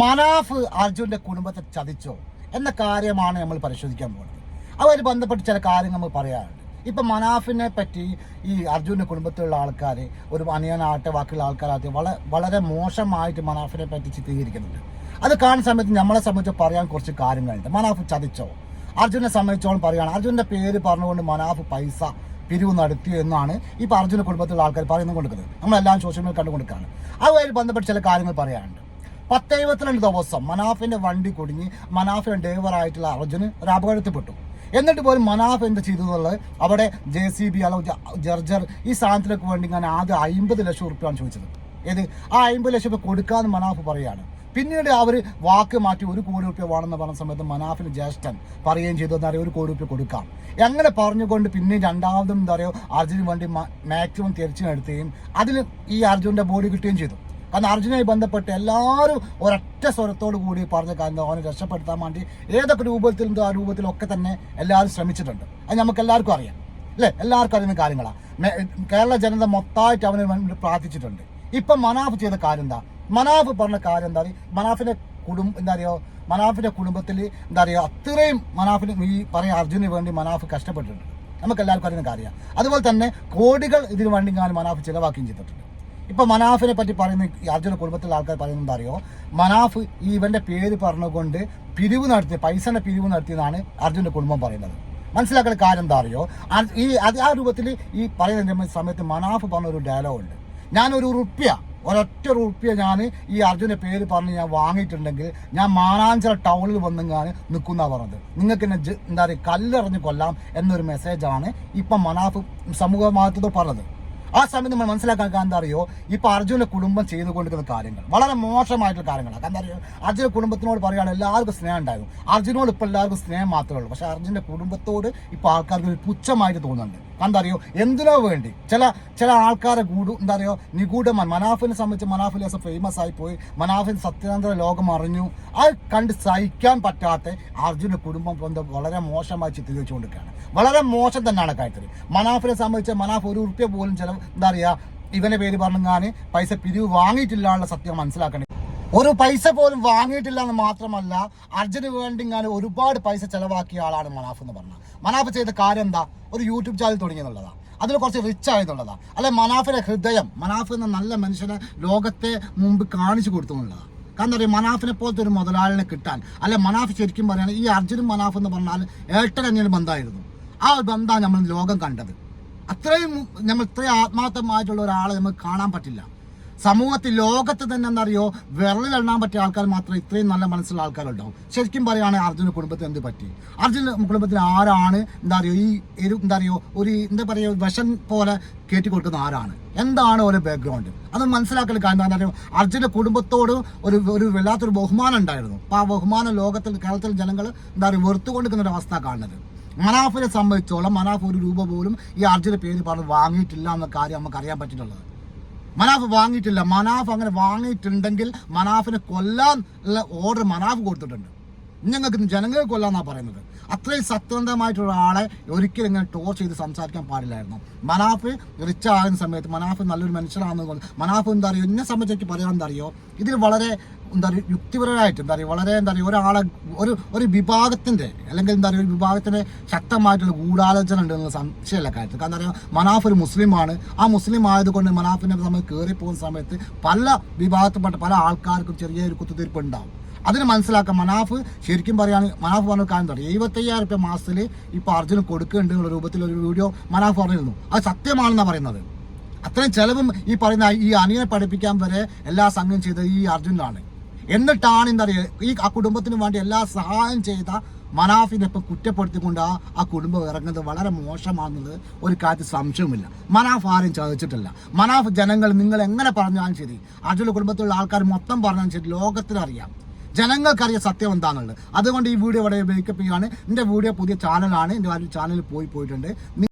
മനാഫ് അർജുന്റെ കുടുംബത്തെ ചതിച്ചോ എന്ന കാര്യമാണ് നമ്മൾ പരിശോധിക്കാൻ പോകുന്നത്. അവർ ബന്ധപ്പെട്ട് ചില കാര്യങ്ങൾ നമ്മൾ പറയാറുണ്ട്. ഇപ്പം മനാഫിനെ പറ്റി ഈ അർജുന്റെ കുടുംബത്തിലുള്ള ആൾക്കാർ ഒരു അനിയനാട്ടെ ബാക്കിയുള്ള ആൾക്കാരാകട്ടെ വളരെ വളരെ മോശമായിട്ട് മനാഫിനെ പറ്റി ചിത്രീകരിക്കുന്നുണ്ട്. അത് കാണുന്ന സമയത്ത് നമ്മളെ സംബന്ധിച്ച് പറയാൻ കുറച്ച് കാര്യങ്ങളുണ്ട്. മനാഫ് ചതിച്ചോ? അർജുനെ സംബന്ധിച്ചോളം പറയുകയാണ്. അർജുന്റെ പേര് പറഞ്ഞുകൊണ്ട് മനാഫ് പൈസ പിരിവ് നടത്തി എന്നാണ് ഇപ്പം അർജുന കുടുംബത്തിലുള്ള ആൾക്കാർ പറയുന്നത് കൊടുക്കുന്നത് നമ്മളെല്ലാം സോഷ്യൽ മീഡിയ കണ്ടുകൊടുക്കുകയാണ് അതുമായി ബന്ധപ്പെട്ട് ചില കാര്യങ്ങൾ പറയാനുണ്ട് പത്ത് എഴുപത്തിരണ്ട് ദിവസം മനാഫിന്റെ വണ്ടി കുടുങ്ങി മനാഫിന്റെ ഡ്രൈവറായിട്ടുള്ള അർജുന് ഒരു അപകടത്തിൽപ്പെട്ടു എന്നിട്ട് പോലും മനാഫ് എന്ത് ചെയ്തു എന്നുള്ളത് അവിടെ ജെ സി ബി അല്ല ജർജർ ഈ സാധനത്തിലേക്ക് വേണ്ടി ഞാൻ ആദ്യം അമ്പത് ലക്ഷം ഉറുപ്പ്യാണ് ചോദിച്ചത്. ഏത്? ആ അമ്പത് ലക്ഷം രൂപ കൊടുക്കാന്ന് മനാഫ് പറയാണ്. പിന്നീട് അവർ വാക്ക് മാറ്റി ഒരു കോടി രൂപ വേണമെന്ന് പറഞ്ഞ സമയത്ത് മനാഫിന് ജ്യേഷ്ഠൻ പറയുകയും ചെയ്തു എന്താ പറയുക ഒരു കോടി രൂപ കൊടുക്കാം. അങ്ങനെ പറഞ്ഞുകൊണ്ട് പിന്നെ രണ്ടാമതും എന്താ പറയുക അർജുന് വേണ്ടി മാക്സിമം തിരിച്ചു നടത്തുകയും അതിന് ഈ അർജുന്റെ ബോഡി കിട്ടുകയും ചെയ്തു. കാരണം അർജുനുമായി ബന്ധപ്പെട്ട് എല്ലാവരും ഒരൊറ്റ സ്വരത്തോടു കൂടി പറഞ്ഞ കാരണം അവനെ രക്ഷപ്പെടുത്താൻ വേണ്ടി ഏതൊക്കെ രൂപത്തിലും ആ രൂപത്തിലൊക്കെ തന്നെ എല്ലാവരും ശ്രമിച്ചിട്ടുണ്ട്. അത് നമുക്ക് എല്ലാവർക്കും അറിയാം. അല്ലേ? എല്ലാവർക്കും അറിയുന്ന കാര്യങ്ങളാണ് കേരള ജനത മൊത്തമായിട്ട് അവന് വേണ്ടി പ്രാർത്ഥിച്ചിട്ടുണ്ട്. ഇപ്പം മനാഫ് ചെയ്ത കാര്യം എന്താ? മനാഫ് പറഞ്ഞ കാര്യം എന്താ? മനാഫിന്റെ കുടുംബം എന്താ പറയുക മനാഫിന്റെ കുടുംബത്തിൽ എന്താ പറയുക അത്രയും മനാഫിന് ഈ പറയുന്ന അർജുന് വേണ്ടി മനാഫ് കഷ്ടപ്പെട്ടിട്ടുണ്ട്. നമുക്ക് എല്ലാവർക്കും അറിയുന്ന കാര്യമാണ് അതുപോലെ തന്നെ കോടികൾ ഇതിനു വേണ്ടി ഞാൻ മനാഫ് ചിലവാക്കുകയും ചെയ്തിട്ടുണ്ട്. ഇപ്പൊ മനാഫിനെ പറ്റി പറയുന്ന അർജുന കുടുംബത്തിലെ ആൾക്കാർ പറയുന്നത് അറിയോ മനാഫ് ഈ ഇവന്റെ പേര് പറഞ്ഞുകൊണ്ട് പിരിവ് നടത്തിയ പൈസന്റെ പിരിവ് നടത്തിയെന്നാണ് അർജുന്റെ കുടുംബം പറയുന്നത്. മനസ്സിലാക്കുന്ന കാര്യം എന്താ അറിയോ ഈ അത് ആ രൂപത്തിൽ ഈ പറയുന്ന സമയത്ത് മനാഫ് പറഞ്ഞ ഒരു ഡയലോഗ് ഉണ്ട്. ഞാനൊരു റുപ്യ ഒരൊറ്റ റുപ്യ ഞാൻ ഈ അർജുന പേര് പറഞ്ഞ് ഞാൻ വാങ്ങിയിട്ടുണ്ടെങ്കിൽ ഞാൻ മാനാഞ്ചിറ ടൗണിൽ വന്നെങ്ങാൻ നിൽക്കുന്ന പറഞ്ഞത്. നിങ്ങൾക്ക് എന്നെ എന്താ പറയുക കല്ലെറിഞ്ഞ് കൊല്ലാം എന്നൊരു മെസ്സേജാണ് ഇപ്പം മനാഫ് സമൂഹ മാധ്യമത്തിൽ പറഞ്ഞത്. ആ സമയത്ത് നമ്മൾ മനസ്സിലാക്കാൻ എന്താ അറിയോ? ഇപ്പൊ അർജുന്റെ കുടുംബം ചെയ്തുകൊണ്ടിരിക്കുന്ന കാര്യങ്ങൾ. വളരെ മോശമായിട്ടുള്ള കാര്യങ്ങളാണ്. എന്താ അർജുന കുടുംബത്തിനോട് പറയുകയാണ് എല്ലാവർക്കും സ്നേഹം ഉണ്ടായിരുന്നു. അർജുനോട് ഇപ്പൊ എല്ലാവർക്കും സ്നേഹം മാത്രമേ ഉള്ളൂ. പക്ഷെ അർജുന്റെ കുടുംബത്തോട് ഇപ്പൊ ആൾക്കാർക്ക് ഒരു പുച്ഛമായിട്ട് തോന്നുന്നുണ്ട്. എന്താ അറിയോ എന്തിനോ വേണ്ടി? ചില ചില ആൾക്കാരെ കൂടു എന്താ അറിയോ നിഗൂഢമാൻ മനാഫിനെ സംബന്ധിച്ച് മനാഫ് ലേസം ഫേമസ് ആയി പോയി. മനാഫിൻ സത്യാന്തര ലോകം അറിഞ്ഞു. അത് കണ്ട് സഹിക്കാൻ പറ്റാത്ത അർജുന കുടുംബം വളരെ മോശമായി ചിത്രീകരിച്ചുകൊണ്ടിരിക്കുകയാണ്. വളരെ മോശം തന്നെയാണ് കാര്യത്തിൽ. മനാഫിനെ സംബന്ധിച്ച് മനാഫ് ഒരു ഉറുപ്പ്യ പോലും ചില എന്താ പറയുക ഇവനെ പേര് പറഞ്ഞാൽ പൈസ പിരിവ് വാങ്ങിയിട്ടില്ല എന്നുള്ള സത്യം മനസ്സിലാക്കണേ. ഒരു പൈസ പോലും വാങ്ങിയിട്ടില്ല എന്ന് മാത്രമല്ല അർജുന് വേണ്ടി ഞാൻ ഒരുപാട് പൈസ ചെലവാക്കിയ ആളാണ് മനാഫ് എന്ന് പറഞ്ഞത് മനാഫ് ചെയ്ത കാര്യം എന്താ? ഒരു യൂട്യൂബ് ചാനൽ തുടങ്ങിയെന്നുള്ളതാണ് അതിൽ കുറച്ച് റിച്ച് ആയതുള്ളതാണ് അല്ലെ മനാഫിന്റെ ഹൃദയം മനാഫ് എന്ന നല്ല മനുഷ്യനെ ലോകത്തെ മുമ്പ് കാണിച്ചു കൊടുത്തു എന്നുള്ളതാണ് കാരണം എന്താ പറയുക മനാഫിനെ പോലത്തെ ഒരു മുതലാളിനെ കിട്ടാൻ. അല്ലെ മനാഫ് ശരിക്കും പറയുകയാണെങ്കിൽ ഈ അർജുനും മനാഫ് എന്ന് പറഞ്ഞാൽ ഏട്ടൻ എന്നൊരു ബന്ധമായിരുന്നു. ആ ഒരു ബന്ധമാണ് നമ്മൾ ലോകം കണ്ടത്. അത്രയും നമ്മൾ ഇത്രയും ആത്മാർത്ഥമായിട്ടുള്ള ഒരാളെ നമുക്ക് കാണാൻ പറ്റില്ല. സമൂഹത്തിൽ ലോകത്ത് തന്നെ എന്താ അറിയോ വിരലിലെണ്ണാൻ പറ്റിയ ആൾക്കാർ മാത്രം ഇത്രയും നല്ല മനസ്സുള്ള ആൾക്കാരുണ്ടാവും. ശരിക്കും പറയുകയാണെങ്കിൽ അർജുന കുടുംബത്തിന് എന്ത് പറ്റി? അർജുന കുടുംബത്തിന് ആരാണ് എന്താ അറിയോ ഈ എരു എന്താ അറിയോ ഒരു എന്താ പറയുക വിഷം പോലെ കയറ്റി കൊടുക്കുന്ന ആരാണ്? എന്താണ് ഒരു ബാക്ക്ഗ്രൗണ്ട് അത് മനസ്സിലാക്കൽ കാരണം എന്താ പറയുക അർജുന കുടുംബത്തോട് ഒരു ഒരു വല്ലാത്തൊരു ബഹുമാനം ഉണ്ടായിരുന്നു. അപ്പോൾ ആ ബഹുമാനം ലോകത്തിൽ കേരളത്തിലെ ജനങ്ങൾ എന്താ പറയുക വെറുത്തുകൊണ്ടിരിക്കുന്ന ഒരു അവസ്ഥ കാണുന്നത്. മനാഫിനെ സംബന്ധിച്ചോളം മനാഫ് ഒരു രൂപ പോലും ഈ അർജുന പേര് പറഞ്ഞ് വാങ്ങിയിട്ടില്ല എന്ന കാര്യം നമുക്ക് അറിയാൻ പറ്റിയിട്ടുള്ളത്. മനാഫ് വാങ്ങിയിട്ടില്ല. മനാഫ് അങ്ങനെ വാങ്ങിയിട്ടുണ്ടെങ്കിൽ മനാഫിനെ കൊല്ലാൻ ഉള്ള ഓർഡർ മനാഫ് കൊടുത്തിട്ടുണ്ട്. ഞങ്ങൾക്ക് ജനങ്ങളെ കൊല്ലാന്നാ പറയുന്നത്. അത്രയും സത്യസന്ധമായിട്ടുള്ള ആളെ ഒരിക്കലും ഇങ്ങനെ ടോർച്ച് ചെയ്ത് സംസാരിക്കാൻ പാടില്ലായിരുന്നു. മനാഫ് റിച്ച് ആകുന്ന സമയത്ത് മനാഫ് നല്ലൊരു മനുഷ്യനാണെന്ന് മനാഫ് എന്താ പറയുക എന്നെ സംബന്ധിച്ച് പറയാൻ എന്താ അറിയോ? ഇതിൽ വളരെ എന്താ പറയുക യുക്തിപരമായിട്ട് എന്താ പറയുക വളരെ എന്താ പറയുക ഒരാളെ ഒരു ഒരു വിഭാഗത്തിന്റെ അല്ലെങ്കിൽ എന്താ പറയുക ഒരു വിഭാഗത്തിന്റെ ശക്തമായിട്ടുള്ള ഗൂഢാലോചന ഉണ്ട് എന്നുള്ള സംശയമില്ല കാര്യത്തിൽ. കാരണം എന്താ പറയുക മനാഫ് ഒരു മുസ്ലിമാണ്. ആ മുസ്ലിം ആയതുകൊണ്ട് മനാഫിന്റെ സമയത്ത് കയറി പോകുന്ന സമയത്ത് പല വിഭാഗത്തിൽപ്പെട്ട പല ആൾക്കാർക്കും ചെറിയൊരു കുത്തുതീർപ്പ് ഉണ്ടാവും. അതിന് മനസ്സിലാക്കാം മനാഫ് ശരിക്കും പറയുകയാണെങ്കിൽ മനാഫ് പറഞ്ഞ കാര്യം തുടങ്ങി എഴുപത്തയ്യായിരം റുപ്യ മാസത്തിൽ ഇപ്പോൾ അർജുന് കൊടുക്കുന്നുണ്ട് എന്നുള്ള രൂപത്തിൽ ഒരു വീഡിയോ മനാഫ് പറഞ്ഞിരുന്നു. അത് സത്യമാണെന്നാണ് പറയുന്നത്. അത്രയും ചിലവും ഈ പറയുന്ന ഈ അനിയനെ പഠിപ്പിക്കാൻ വരെ എല്ലാ സംഘം ചെയ്തത് ഈ അർജുനാണ് എന്നിട്ടാണ് എന്താ പറയുക ഈ ആ കുടുംബത്തിന് വേണ്ടി എല്ലാ സഹായം ചെയ്ത മനാഫിനെ ഇപ്പം കുറ്റപ്പെടുത്തിക്കൊണ്ട് ആ ആ കുടുംബം ഇറങ്ങുന്നത് വളരെ മോശമാണെന്നത് ഒരു കാര്യത്തിൽ സംശയവുമില്ല. മനാഫ് ആരും ചതിച്ചിട്ടില്ല. മനാഫ് ജനങ്ങൾ നിങ്ങൾ എങ്ങനെ പറഞ്ഞാലും ശരി. അർജുന കുടുംബത്തിലുള്ള ആൾക്കാർ മൊത്തം പറഞ്ഞാലും ശരി. ലോകത്തിനറിയാം. ജനങ്ങൾക്കറിയാം സത്യം എന്താണെന്നുള്ളത് അതുകൊണ്ട് ഈ വീഡിയോ ഇവിടെ മേക്കപ്പ് ചെയ്യാണ് എന്റെ വീഡിയോ പുതിയ ചാനലാണ്. എന്റെ ചാനലിൽ പോയി പോയിട്ടുണ്ട്.